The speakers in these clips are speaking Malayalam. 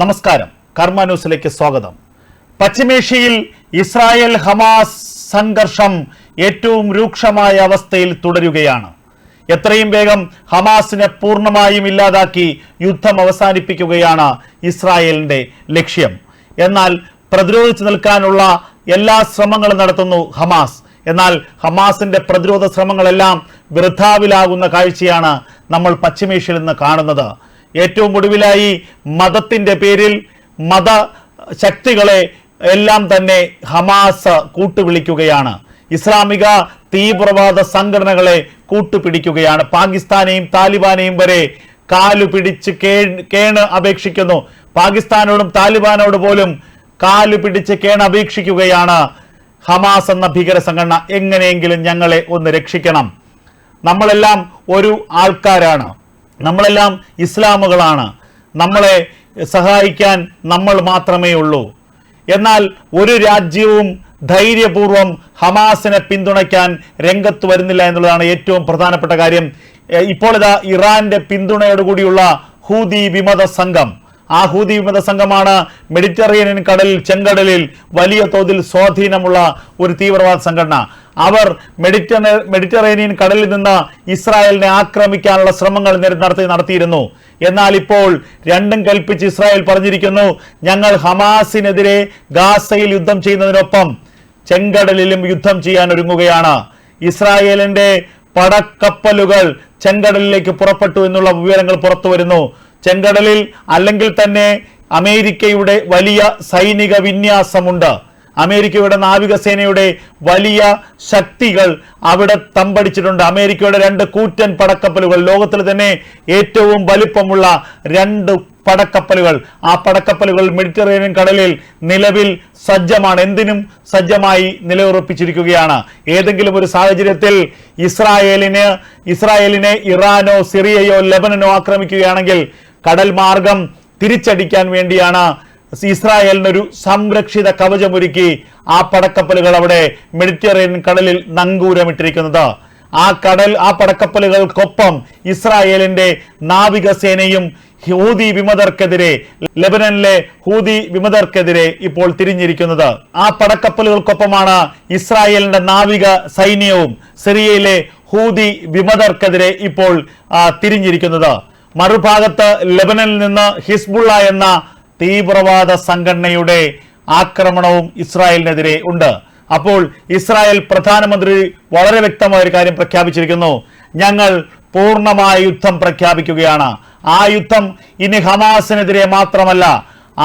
നമസ്കാരം. കർമ്മ ന്യൂസിലേക്ക് സ്വാഗതം. പശ്ചിമേഷ്യയിൽ ഇസ്രായേൽ ഹമാസ് സംഘർഷം ഏറ്റവും രൂക്ഷമായ അവസ്ഥയിൽ തുടരുകയാണ്. എത്രയും വേഗം ഹമാസിനെ പൂർണമായും ഇല്ലാതാക്കി യുദ്ധം അവസാനിപ്പിക്കുകയാണ് ഇസ്രായേലിന്റെ ലക്ഷ്യം. എന്നാൽ പ്രതിരോധിച്ചു നിൽക്കാനുള്ള എല്ലാ ശ്രമങ്ങളും നടത്തുന്നു ഹമാസ്. എന്നാൽ ഹമാസിന്റെ പ്രതിരോധ ശ്രമങ്ങളെല്ലാം വൃഥാവിലാകുന്ന കാഴ്ചയാണ് നമ്മൾ പശ്ചിമേഷ്യയിൽ നിന്ന് കാണുന്നത്. ഏറ്റവും ഒടുവിലായി മതത്തിന്റെ പേരിൽ മത ശക്തികളെ എല്ലാം തന്നെ ഹമാസ് കൂട്ടുവിളിക്കുകയാണ്. ഇസ്ലാമിക തീവ്രവാദ സംഘടനകളെ കൂട്ടുപിടിക്കുകയാണ്. പാകിസ്ഥാനെയും താലിബാനെയും വരെ കാലു പിടിച്ച് കേണ് അപേക്ഷിക്കുന്നു. പാകിസ്ഥാനോടും താലിബാനോട് പോലും കാലു പിടിച്ച് കേണ് അപേക്ഷിക്കുകയാണ് ഹമാസ് എന്ന ഭീകര സംഘടന. എങ്ങനെയെങ്കിലും ഞങ്ങളെ ഒന്ന് രക്ഷിക്കണം. നമ്മളെല്ലാം ഒരു ആൾക്കാരാണ്. നമ്മളെല്ലാം ഇസ്ലാമുകളാണ്. നമ്മളെ സഹായിക്കാൻ നമ്മൾ മാത്രമേ ഉള്ളൂ. എന്നാൽ ഒരു രാജ്യവും ധൈര്യപൂർവം ഹമാസിനെ പിന്തുണയ്ക്കാൻ രംഗത്ത് വരുന്നില്ല എന്നുള്ളതാണ് ഏറ്റവും പ്രധാനപ്പെട്ട കാര്യം. ഇപ്പോൾ ഇതാ ഇറാന്റെ പിന്തുണയോടുകൂടിയുള്ള ഹൂതി വിമത സംഘം. ആ ഹൂതി വിമത സംഘമാണ് മെഡിറ്ററേനിയൻ കടലിൽ ചെങ്കടലിൽ വലിയ തോതിൽ സ്വാധീനമുള്ള ഒരു തീവ്രവാദ സംഘടന. അവർ മെഡിറ്റ മെഡിറ്ററേനിയൻ കടലിൽ നിന്ന് ഇസ്രായേലിനെ ആക്രമിക്കാനുള്ള ശ്രമങ്ങൾ നടത്തി നടത്തിയിരുന്നു. എന്നാൽ ഇപ്പോൾ രണ്ടും കൽപ്പിച്ച് ഇസ്രായേൽ പറഞ്ഞിരിക്കുന്നു ഞങ്ങൾ ഹമാസിനെതിരെ ഗാസയിൽ യുദ്ധം ചെയ്യുന്നതിനൊപ്പം ചെങ്കടലിലും യുദ്ധം ചെയ്യാൻ ഒരുങ്ങുകയാണ്. ഇസ്രായേലിന്റെ പടക്കപ്പലുകൾ ചെങ്കടലിലേക്ക് പുറപ്പെട്ടു എന്നുള്ള വിവരങ്ങൾ പുറത്തു വരുന്നു. ചെങ്കടലിൽ അല്ലെങ്കിൽ തന്നെ അമേരിക്കയുടെ വലിയ സൈനിക വിന്യാസമുണ്ട്. അമേരിക്കയുടെ നാവികസേനയുടെ വലിയ ശക്തികൾ അവിടെ തമ്പടിച്ചിട്ടുണ്ട്. അമേരിക്കയുടെ രണ്ട് കൂറ്റൻ പടക്കപ്പലുകൾ ലോകത്തിൽ തന്നെ ഏറ്റവും വലിപ്പമുള്ള രണ്ട് പടക്കപ്പലുകൾ. ആ പടക്കപ്പലുകൾ മെഡിറ്ററേനിയൻ കടലിൽ നിലവിൽ സജ്ജമാണ്. എന്തിനും സജ്ജമായി നിലയുറപ്പിച്ചിരിക്കുകയാണ്. ഏതെങ്കിലും ഒരു സാഹചര്യത്തിൽ ഇസ്രായേലിന് ഇസ്രായേലിനെ ഇറാനോ സിറിയയോ ലെബനനോ ആക്രമിക്കുകയാണെങ്കിൽ കടൽ മാർഗം തിരിച്ചടിക്കാൻ വേണ്ടിയാണ് ഇസ്രായേലിന് ഒരു സംരക്ഷിത കവചമൊരുക്കി ആ പടക്കപ്പലുകൾ അവിടെ മെഡിറ്ററേനിയൻ കടലിൽ നങ്കൂരമിട്ടിരിക്കുന്നത്. ആ കടൽ ആ പടക്കപ്പലുകൾക്കൊപ്പം ഇസ്രായേലിന്റെ നാവികസേനയും ഹൂതി വിമതർക്കെതിരെ ലെബനനിലെ ഹൂതി വിമതർക്കെതിരെ ഇപ്പോൾ തിരിഞ്ഞിരിക്കുന്നത്. ആ പടക്കപ്പലുകൾക്കൊപ്പമാണ് ഇസ്രായേലിന്റെ നാവിക സൈന്യവും സിറിയയിലെ ഹൂതി വിമതർക്കെതിരെ ഇപ്പോൾ തിരിഞ്ഞിരിക്കുന്നത്. മറുഭാഗത്ത് ലബനനിൽ നിന്ന് ഹിസ്ബുള്ള എന്ന തീവ്രവാദ സംഘടനയുടെ ആക്രമണവും ഇസ്രായേലിനെതിരെ ഉണ്ട്. അപ്പോൾ ഇസ്രായേൽ പ്രധാനമന്ത്രി വളരെ വ്യക്തമായ ഒരു കാര്യം പ്രഖ്യാപിച്ചിരിക്കുന്നു. ഞങ്ങൾ പൂർണമായ യുദ്ധം പ്രഖ്യാപിക്കുകയാണ്. ആ യുദ്ധം ഇനി ഹമാസിനെതിരെ മാത്രമല്ല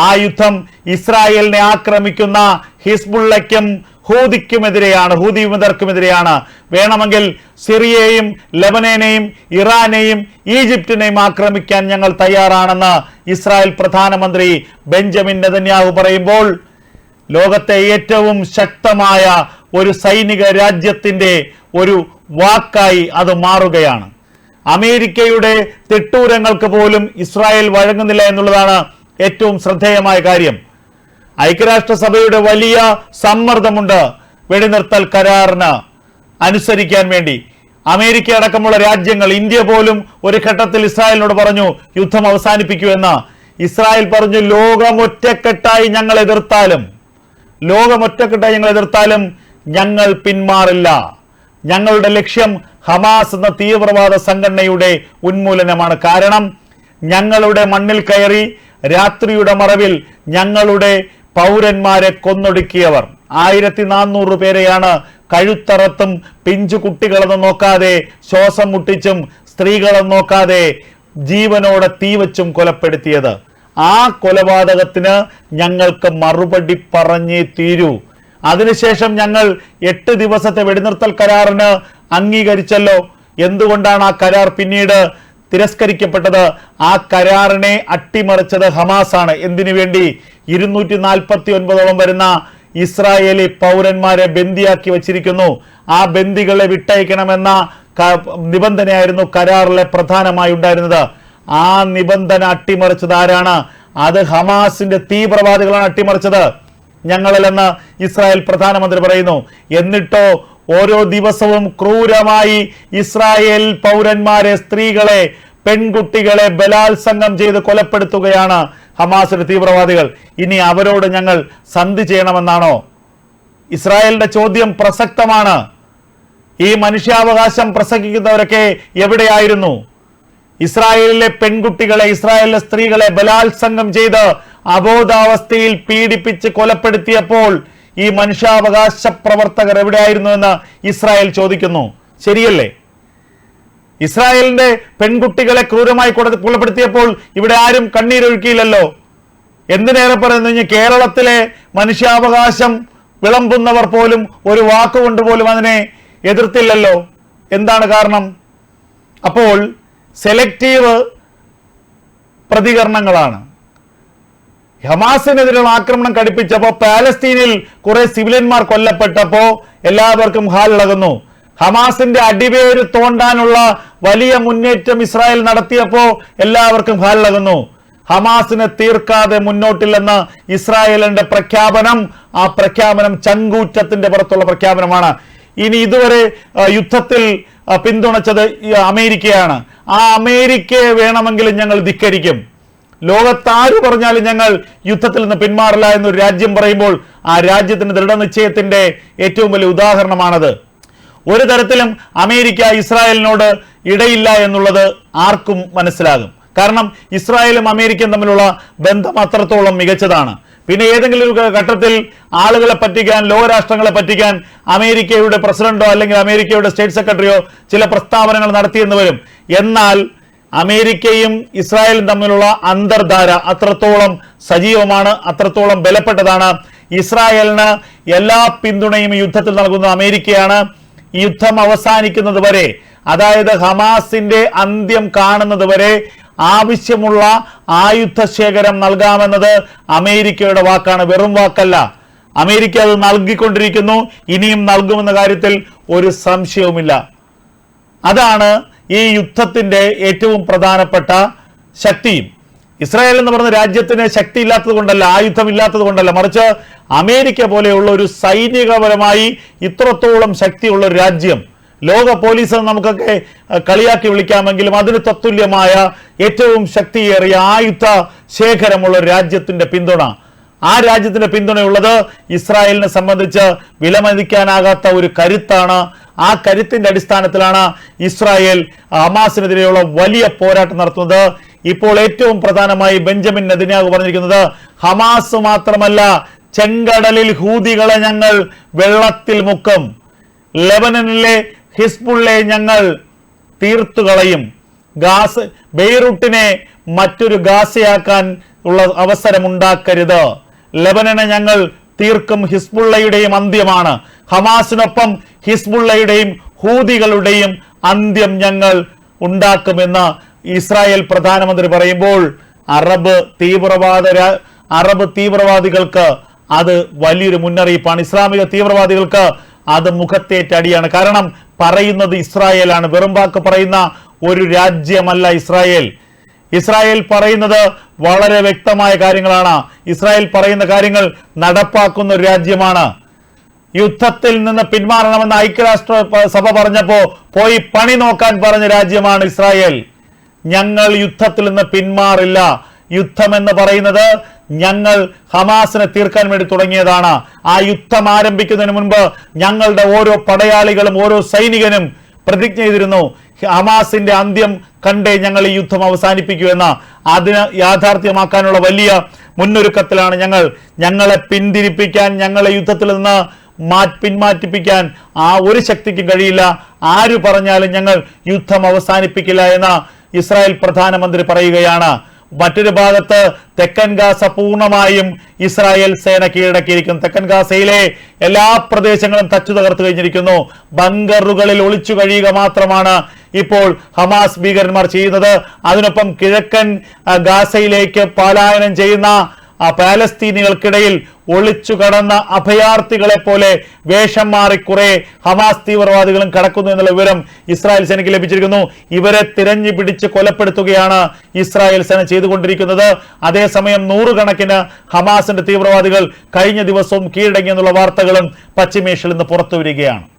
ആ യുദ്ധം ഇസ്രായേലിനെ ആക്രമിക്കുന്ന ഹിസ്ബുള്ളയ്ക്കും ഹൂതിക്കുമെതിരെയാണ് ഹൂതി വിമതർക്കുമെതിരെയാണ്. വേണമെങ്കിൽ സിറിയയെയും ലബനേനെയും ഇറാനെയും ഈജിപ്തിനെയും ആക്രമിക്കാൻ ഞങ്ങൾ തയ്യാറാണെന്ന് ഇസ്രായേൽ പ്രധാനമന്ത്രി ബെഞ്ചമിൻ നെതന്യാഹു പറയുമ്പോൾ ലോകത്തെ ഏറ്റവും ശക്തമായ ഒരു സൈനിക രാജ്യത്തിന്റെ ഒരു വാക്കായി അത് മാറുകയാണ്. അമേരിക്കയുടെ തിട്ടൂരങ്ങൾക്ക് പോലും ഇസ്രായേൽ വഴങ്ങുന്നില്ല എന്നുള്ളതാണ് ഏറ്റവും ശ്രദ്ധേയമായ കാര്യം. ഐക്യരാഷ്ട്രസഭയുടെ വലിയ സമ്മർദ്ദമുണ്ട്. വെടിനിർത്തൽ കരാറിന് അനുസരിക്കാൻ വേണ്ടി. അമേരിക്ക അടക്കമുള്ള രാജ്യങ്ങൾ ഇന്ത്യ പോലും ഒരു ഘട്ടത്തിൽ ഇസ്രായേലിനോട് പറഞ്ഞു യുദ്ധം അവസാനിപ്പിക്കൂ എന്ന്. ഇസ്രായേൽ പറഞ്ഞു ലോകം ഒറ്റക്കെട്ടായി ഞങ്ങൾ എതിർത്താലും ലോകം ഒറ്റക്കെട്ടായി ഞങ്ങൾ എതിർത്താലും ഞങ്ങൾ പിന്മാറില്ല. ഞങ്ങളുടെ ലക്ഷ്യം ഹമാസ് എന്ന തീവ്രവാദ സംഘടനയുടെ ഉന്മൂലനമാണ്. കാരണം ഞങ്ങളുടെ മണ്ണിൽ കയറി രാത്രിയുടെ മറവിൽ ഞങ്ങളുടെ പൗരന്മാരെ കൊന്നൊടുക്കിയവർ. ആയിരത്തി നാനൂറ് പേരെയാണ് കഴുത്തറത്തും പിഞ്ചു കുട്ടികളെന്ന് നോക്കാതെ ശ്വാസം മുട്ടിച്ചും സ്ത്രീകളെ നോക്കാതെ ജീവനോടെ തീവച്ചും കൊലപ്പെടുത്തിയത്. ആ കൊലപാതകത്തിന് ഞങ്ങൾക്ക് മറുപടി പറഞ്ഞേ തീരൂ. അതിനുശേഷം ഞങ്ങൾ എട്ട് ദിവസത്തെ വെടിനിർത്തൽ കരാറിന് അംഗീകരിച്ചല്ലോ. എന്തുകൊണ്ടാണ് ആ കരാർ പിന്നീട് തിരസ്കരിക്കപ്പെട്ടത്. ആ കരാറിനെ അട്ടിമറിച്ചത് ഹമാസാണ്. എന്തിനു വേണ്ടി? ഇരുന്നൂറ്റി നാൽപ്പത്തി ഒൻപതോളം വരുന്ന ഇസ്രായേലി പൗരന്മാരെ ബന്ദിയാക്കി വച്ചിരിക്കുന്നു. ആ ബന്ദികളെ വിട്ടയക്കണമെന്ന നിബന്ധനയായിരുന്നു കരാറിലെ പ്രധാനമായി ഉണ്ടായിരുന്നത്. ആ നിബന്ധന അട്ടിമറിച്ചത് ആരാണ്? അത് ഹമാസിന്റെ തീവ്രവാദികളാണ് അട്ടിമറിച്ചത്. ഞങ്ങളിലെന്ന് ഇസ്രായേൽ പ്രധാനമന്ത്രി പറയുന്നു. എന്നിട്ടോ ഓരോ ദിവസവും ക്രൂരമായി ഇസ്രായേൽ പൗരന്മാരെ സ്ത്രീകളെ പെൺകുട്ടികളെ ബലാത്സംഗം ചെയ്ത് കൊലപ്പെടുത്തുകയാണ് ഹമാസിന്റെ തീവ്രവാദികൾ. ഇനി അവരോട് ഞങ്ങൾ സന്ധി ചെയ്യണമെന്നാണോ? ഇസ്രായേലിന്റെ ചോദ്യം പ്രസക്തമാണ്. ഈ മനുഷ്യാവകാശം പ്രസംഗിക്കുന്നവരൊക്കെ എവിടെയായിരുന്നു? ഇസ്രായേലിലെ പെൺകുട്ടികളെ ഇസ്രായേലിലെ സ്ത്രീകളെ ബലാത്സംഗം ചെയ്ത് അബോധാവസ്ഥയിൽ പീഡിപ്പിച്ച് കൊലപ്പെടുത്തിയപ്പോൾ ഈ മനുഷ്യാവകാശ പ്രവർത്തകർ എവിടെയായിരുന്നുവെന്ന് ഇസ്രായേൽ ചോദിക്കുന്നു. ശരിയല്ലേ? ഇസ്രായേലിന്റെ പെൺകുട്ടികളെ ക്രൂരമായി കൊല- കൊലപ്പെടുത്തിയപ്പോൾ ഇവിടെ ആരും കണ്ണീരൊഴുക്കിയില്ലല്ലോ. എന്തിനേറെ പറയുന്നു? കേരളത്തിലെ മനുഷ്യാവകാശം വിളമ്പുന്നവർ പോലും ഒരു വാക്കുകൊണ്ട് പോലും അതിനെ എതിർത്തില്ലല്ലോ. എന്താണ് കാരണം? അപ്പോൾ സെലക്റ്റീവ് പ്രതികരണങ്ങളാണ്. ഹമാസിനെതിരെയുള്ള ആക്രമണം കടുപ്പിച്ചപ്പോൾ പാലസ്തീനിൽ കുറെ സിവിലിയന്മാർ കൊല്ലപ്പെട്ടപ്പോൾ എല്ലാവർക്കും ഹാലിളകുന്നു ഹമാസിന്റെ അടിവേര് തോണ്ടാനുള്ള വലിയ മുന്നേറ്റം ഇസ്രായേൽ നടത്തിയപ്പോൾ എല്ലാവർക്കും ഹാലിളകുന്നു ഹമാസിനെ തീർക്കാതെ മുന്നോട്ടില്ലെന്ന ഇസ്രായേലിന്റെ പ്രഖ്യാപനം ആ പ്രഖ്യാപനം ചങ്കൂറ്റത്തിന്റെ പുറത്തുള്ള പ്രഖ്യാപനമാണ്. ഇനി ഇതുവരെ യുദ്ധത്തിൽ പിന്തുണച്ചത് അമേരിക്കയാണ്. ആ അമേരിക്കയെ വേണമെങ്കിലും ഞങ്ങൾ ധിക്കരിക്കും. ലോകത്താര് പറഞ്ഞാലും ഞങ്ങൾ യുദ്ധത്തിൽ നിന്ന് പിന്മാറില്ല എന്നൊരു രാജ്യം പറയുമ്പോൾ ആ രാജ്യത്തിന്റെ ദൃഢനിശ്ചയത്തിന്റെ ഏറ്റവും വലിയ ഉദാഹരണമാണത്. ഒരു തരത്തിലും അമേരിക്ക ഇസ്രായേലിനോട് ഇടയില്ല എന്നുള്ളത് ആർക്കും മനസ്സിലാകും. കാരണം ഇസ്രായേലും അമേരിക്കയും തമ്മിലുള്ള ബന്ധം അത്രത്തോളം മികച്ചതാണ്. പിന്നെ ഏതെങ്കിലും ഒരു ഘട്ടത്തിൽ ആളുകളെ പറ്റിക്കാൻ ലോകരാഷ്ട്രങ്ങളെ പറ്റിക്കാൻ അമേരിക്കയുടെ പ്രസിഡന്റോ അല്ലെങ്കിൽ അമേരിക്കയുടെ സ്റ്റേറ്റ് സെക്രട്ടറിയോ ചില പ്രസ്താവനകൾ നടത്തിയെന്ന് വരും. എന്നാൽ അമേരിക്കയും ഇസ്രായേലും തമ്മിലുള്ള അന്തർധാര അത്രത്തോളം സജീവമാണ് അത്രത്തോളം ബലപ്പെട്ടതാണ്. ഇസ്രായേലിന് എല്ലാ പിന്തുണയും യുദ്ധത്തിൽ നൽകുന്ന അമേരിക്കയാണ് യുദ്ധം അവസാനിക്കുന്നത് വരെ. അതായത് ഹമാസിന്റെ അന്ത്യം കാണുന്നത് വരെ ആവശ്യമുള്ള ആയുധ ശേഖരം നൽകാമെന്നത് അമേരിക്കയുടെ വാക്കാണ് വെറും വാക്കല്ല. അമേരിക്ക അത് നൽകിക്കൊണ്ടിരിക്കുന്നു ഇനിയും നൽകുമെന്ന കാര്യത്തിൽ ഒരു സംശയവുമില്ല. അതാണ് ഈ യുദ്ധത്തിന്റെ ഏറ്റവും പ്രധാനപ്പെട്ട ശക്തിയും. ഇസ്രായേൽ എന്ന് പറയുന്ന രാജ്യത്തിന് ശക്തി ഇല്ലാത്തത് കൊണ്ടല്ല ആയുധം ഇല്ലാത്തത് കൊണ്ടല്ല. മറിച്ച് അമേരിക്ക പോലെയുള്ള ഒരു സൈനികപരമായി ഇത്രത്തോളം ശക്തിയുള്ള ഒരു രാജ്യം ലോക പോലീസ് നമുക്കൊക്കെ കളിയാക്കി വിളിക്കാമെങ്കിലും അതിന് തത്തുല്യമായ ഏറ്റവും ശക്തിയേറിയ ആയുധ ശേഖരമുള്ള രാജ്യത്തിന്റെ പിന്തുണ ആ രാജ്യത്തിന്റെ പിന്തുണയുള്ളത് ഇസ്രായേലിനെ സംബന്ധിച്ച് വിലമതിക്കാനാകാത്ത ഒരു കരുത്താണ്. ആ കരുത്തിന്റെ അടിസ്ഥാനത്തിലാണ് ഇസ്രായേൽ ഹമാസിനെതിരെയുള്ള വലിയ പോരാട്ടം നടത്തുന്നത്. ഇപ്പോൾ ഏറ്റവും പ്രധാനമായി ബെഞ്ചമിൻ നെതന്യാഹു പറഞ്ഞിരിക്കുന്നത് ഹമാസ് മാത്രമല്ല ചെങ്കടലിൽ ഹൂതികളെ ഞങ്ങൾ വെള്ളത്തിൽ മുക്കും. ലെബനനിലെ ഹിസ്ബുള്ളെ ഞങ്ങൾ തീർത്തുകളയും ഗാസ് ബെയ്റൂട്ടിനെ മറ്റൊരു ഗാസയാക്കാൻ ഉള്ള അവസരം ഉണ്ടാക്കരുത് ലെബനനെ ഞങ്ങൾ തീർക്കും ഹിസ്ബുള്ളയുടെയും അന്ത്യമാണ്. ഹമാസിനൊപ്പം ഹിസ്ബുള്ളയുടെയും ഹൂതികളുടെയും അന്ത്യം ഞങ്ങൾ ഉണ്ടാക്കുമെന്ന് ഇസ്രായേൽ പ്രധാനമന്ത്രി പറയുമ്പോൾ അറബ് തീവ്രവാദ അറബ് തീവ്രവാദികൾക്ക് അത് വലിയൊരു മുന്നറിയിപ്പാണ്. ഇസ്ലാമിക തീവ്രവാദികൾക്ക് അത് മുഖത്തേറ്റടിയാണ് കാരണം പറയുന്നത് ഇസ്രായേലാണ്. വെറും വാക്ക് പറയുന്ന ഒരു രാജ്യമല്ല ഇസ്രായേൽ. ഇസ്രായേൽ പറയുന്നത് വളരെ വ്യക്തമായ കാര്യങ്ങളാണ്. ഇസ്രായേൽ പറയുന്ന കാര്യങ്ങൾ നടപ്പാക്കുന്ന ഒരു രാജ്യമാണ്. യുദ്ധത്തിൽ നിന്ന് പിന്മാറണമെന്ന് ഐക്യരാഷ്ട്ര സഭ പറഞ്ഞപ്പോ പോയി പണി നോക്കാൻ പറഞ്ഞ രാജ്യമാണ് ഇസ്രായേൽ. ഞങ്ങൾ യുദ്ധത്തിൽ നിന്ന് പിന്മാറില്ല. യുദ്ധം എന്ന് പറയുന്നത് ഞങ്ങൾ ഹമാസിനെ തീർക്കാൻ വേണ്ടി തുടങ്ങിയതാണ്. ആ യുദ്ധം ആരംഭിക്കുന്നതിന് മുൻപ് ഞങ്ങളുടെ ഓരോ പടയാളികളും ഓരോ സൈനികനും പ്രതിജ്ഞ ചെയ്തിരുന്നു. ഹമാസിന്റെ അന്ത്യം കണ്ടേ ഞങ്ങൾ ഈ യുദ്ധം അവസാനിപ്പിക്കൂ എന്ന അതിന് യാഥാർത്ഥ്യമാക്കാനുള്ള വലിയ മുന്നൊരുക്കത്തിലാണ് ഞങ്ങൾ. ഞങ്ങളെ പിന്തിരിപ്പിക്കാൻ ഞങ്ങളെ യുദ്ധത്തിൽ നിന്ന് മാ പിന്മാറ്റിപ്പിക്കാൻ ആ ഒരു ശക്തിക്കും കഴിയില്ല. ആര് പറഞ്ഞാലും ഞങ്ങൾ യുദ്ധം അവസാനിപ്പിക്കില്ല എന്ന് ഇസ്രായേൽ പ്രധാനമന്ത്രി പറയുകയാണ്. മറ്റൊരു ഭാഗത്ത് തെക്കൻ ഗാസ പൂർണമായും ഇസ്രായേൽ സേന കീഴടക്കിയിരിക്കുന്നു. തെക്കൻ ഗാസയിലെ എല്ലാ പ്രദേശങ്ങളും തച്ചു തകർത്തു കഴിഞ്ഞിരിക്കുന്നു. ബങ്കറുകളിൽ ഒളിച്ചു കഴിയുക മാത്രമാണ് ഇപ്പോൾ ഹമാസ് ഭീകരന്മാർ ചെയ്യുന്നത്. അതിനൊപ്പം കിഴക്കൻ ഗാസയിലേക്ക് പലായനം ചെയ്യുന്ന പാലസ്തീനികൾക്കിടയിൽ ഒളിച്ചു കടന്ന അഭയാർത്ഥികളെ പോലെ വേഷം മാറി കുറെ ഹമാസ് തീവ്രവാദികളും കടക്കുന്നു എന്നുള്ള വിവരം ഇസ്രായേൽ സേനയ്ക്ക് ലഭിച്ചിരിക്കുന്നു. ഇവരെ തിരഞ്ഞു പിടിച്ച് കൊലപ്പെടുത്തുകയാണ് ഇസ്രായേൽ സേന ചെയ്തുകൊണ്ടിരിക്കുന്നത്. അതേസമയം നൂറുകണക്കിന് ഹമാസിന്റെ തീവ്രവാദികൾ കഴിഞ്ഞ ദിവസവും കീഴടങ്ങിയെന്നുള്ള വാർത്തകളും പശ്ചിമേഷ്യയിൽ നിന്ന് പുറത്തു വരികയാണ്